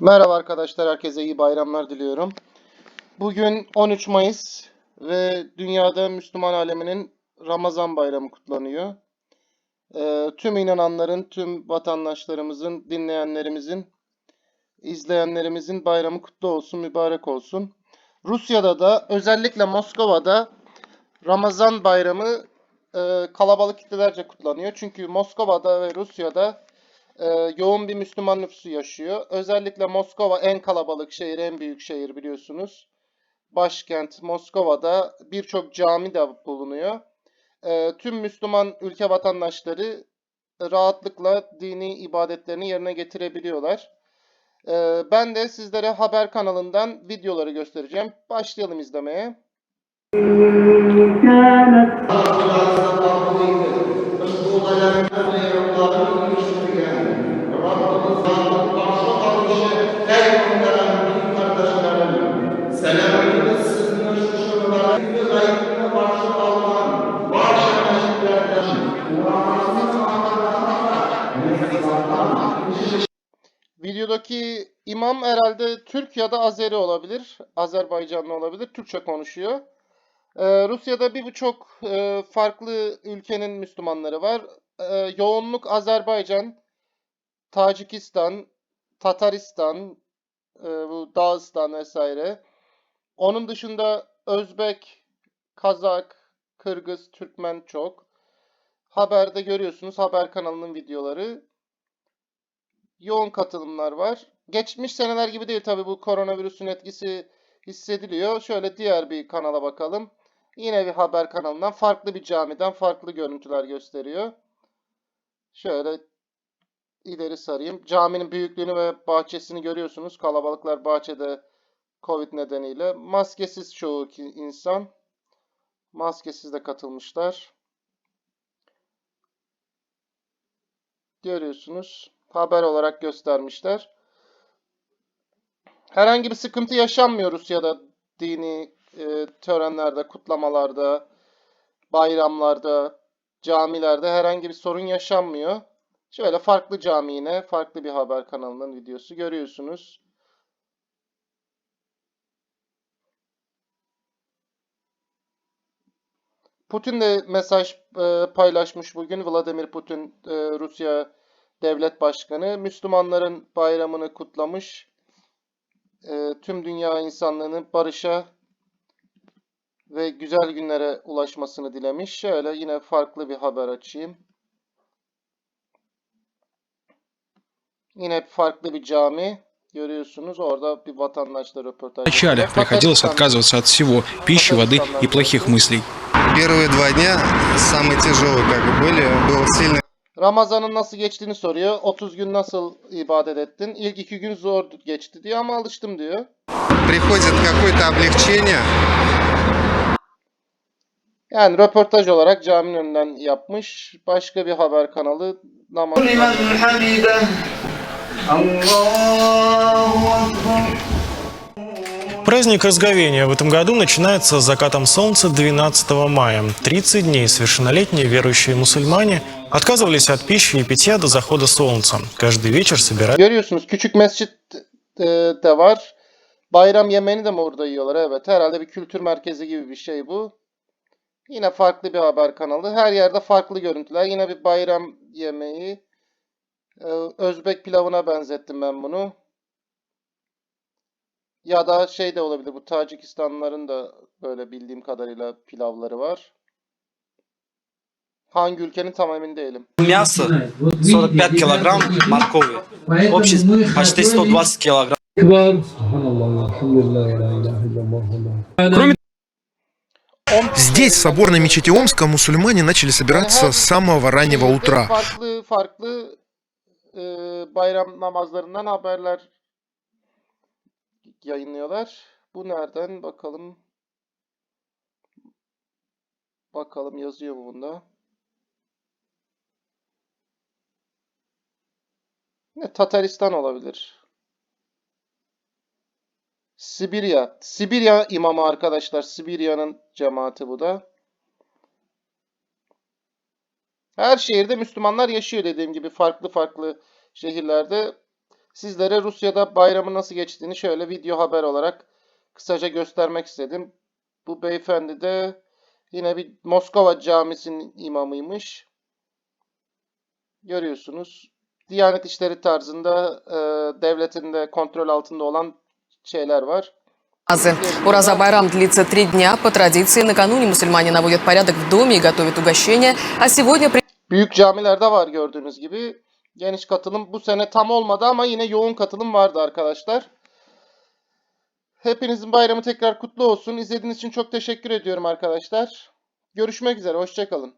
Merhaba arkadaşlar, herkese iyi bayramlar diliyorum. Bugün 13 Mayıs ve dünyada Müslüman aleminin Ramazan bayramı kutlanıyor. Ee, tüm inananların, tüm vatandaşlarımızın, dinleyenlerimizin, izleyenlerimizin bayramı kutlu olsun, mübarek olsun. Rusya'da da özellikle Moskova'da Ramazan bayramı e, kalabalık kitlelerce kutlanıyor. Çünkü Moskova'da ve Rusya'da e, yoğun bir Müslüman nüfusu yaşıyor. Özellikle Moskova en kalabalık şehir, en büyük şehir biliyorsunuz. Başkent Moskova'da birçok cami de bulunuyor. E, tüm Müslüman ülke vatandaşları rahatlıkla dini ibadetlerini yerine getirebiliyorlar. E, ben de sizlere haber kanalından videoları göstereceğim. Başlayalım izlemeye. Videodaki imam herhalde Türk ya da Azeri olabilir. Azerbaycanlı olabilir. Türkçe konuşuyor. Ee, Rusya'da bir birçok e, farklı ülkenin Müslümanları var. Ee, yoğunluk Azerbaycan, Tacikistan, Tataristan, e, bu Dağıstan vesaire. Onun dışında Özbek, Kazak, Kırgız, Türkmen çok. Haberde görüyorsunuz haber kanalının videoları. Yoğun katılımlar var. Geçmiş seneler gibi değil tabii bu koronavirüsün etkisi hissediliyor. Şöyle diğer bir kanala bakalım. Yine bir haber kanalından farklı bir camiden farklı görüntüler gösteriyor. Şöyle ileri sarayım. Caminin büyüklüğünü ve bahçesini görüyorsunuz. Kalabalıklar bahçede Covid nedeniyle. Maskesiz çoğu insan. Maskesiz de katılmışlar. Görüyorsunuz. Haber olarak göstermişler. Herhangi bir sıkıntı yaşanmıyor Rusya'da dini e, törenlerde, kutlamalarda, bayramlarda, camilerde herhangi bir sorun yaşanmıyor. Şöyle farklı cami yine, farklı bir haber kanalının videosu görüyorsunuz. Putin de mesaj e, paylaşmış bugün. Vladimir Putin, e, Rusya Devlet Başkanı, Müslümanların bayramını kutlamış. E, tüm dünya insanlığının barışa ve güzel günlere ulaşmasını dilemiş. Şöyle yine farklı bir haber açayım. Yine farklı bir cami. Görüyorsunuz orada bir vatandaşla röportaj Вначале yapıyor. приходилось Tataristan- отказываться от всего – пищи, воды и плохих мыслей. Первые два дня самые тяжелые как бы были. Было сильно Ramazan'ın nasıl geçtiğini soruyor. 30 gün nasıl ibadet ettin? İlk iki gün zor geçti diyor ama alıştım diyor. приходит какое-то облегчение. Yani röportaj olarak caminin önünden yapmış. Başka bir haber kanalı namaz. لمن حمده الله أكبر Праздник Разговения в этом году начинается с закатом солнца 12 мая. 30 дней совершеннолетние верующие мусульмане отказывались от пищи и питья до захода солнца. Каждый вечер e, yemeği. Ee, Özbek pilavına benzettim ben bunu. Ya da şey de olabilir. Bu Tacikistanlıların da böyle bildiğim kadarıyla pilavları var. Hangi ülkenin там emin değilim. Мясо 45 килограмм моркови. Общий почти 120 килограмм. Кроме Здесь, в соборной мечети Омска, мусульмане начали собираться с самого раннего утра. Farklı, farklı e, bayram namazlarından haberler yayınlıyorlar. Bu nereden bakalım. Bakalım yazıyor mu bunda? Ne Tataristan olabilir. Sibirya. Sibirya imamı arkadaşlar. Sibirya'nın cemaati bu da. Her şehirde Müslümanlar yaşıyor dediğim gibi farklı farklı şehirlerde. sizlere Rusya'da bayramın nasıl geçtiğini şöyle video haber olarak kısaca göstermek istedim. Bu beyefendi de yine bir Moskova camisinin imamıymış. Görüyorsunuz. Diyanet İşleri tarzında e, devletin de kontrol altında olan şeyler var. Азы. Ураза Байрам длится три дня. По традиции, накануне мусульмане наводят порядок в доме и готовят угощения, а сегодня при- Büyük camilerde var gördüğünüz gibi. Geniş katılım bu sene tam olmadı ama yine yoğun katılım vardı arkadaşlar. Hepinizin bayramı tekrar kutlu olsun. İzlediğiniz için çok teşekkür ediyorum arkadaşlar. Görüşmek üzere. Hoşçakalın.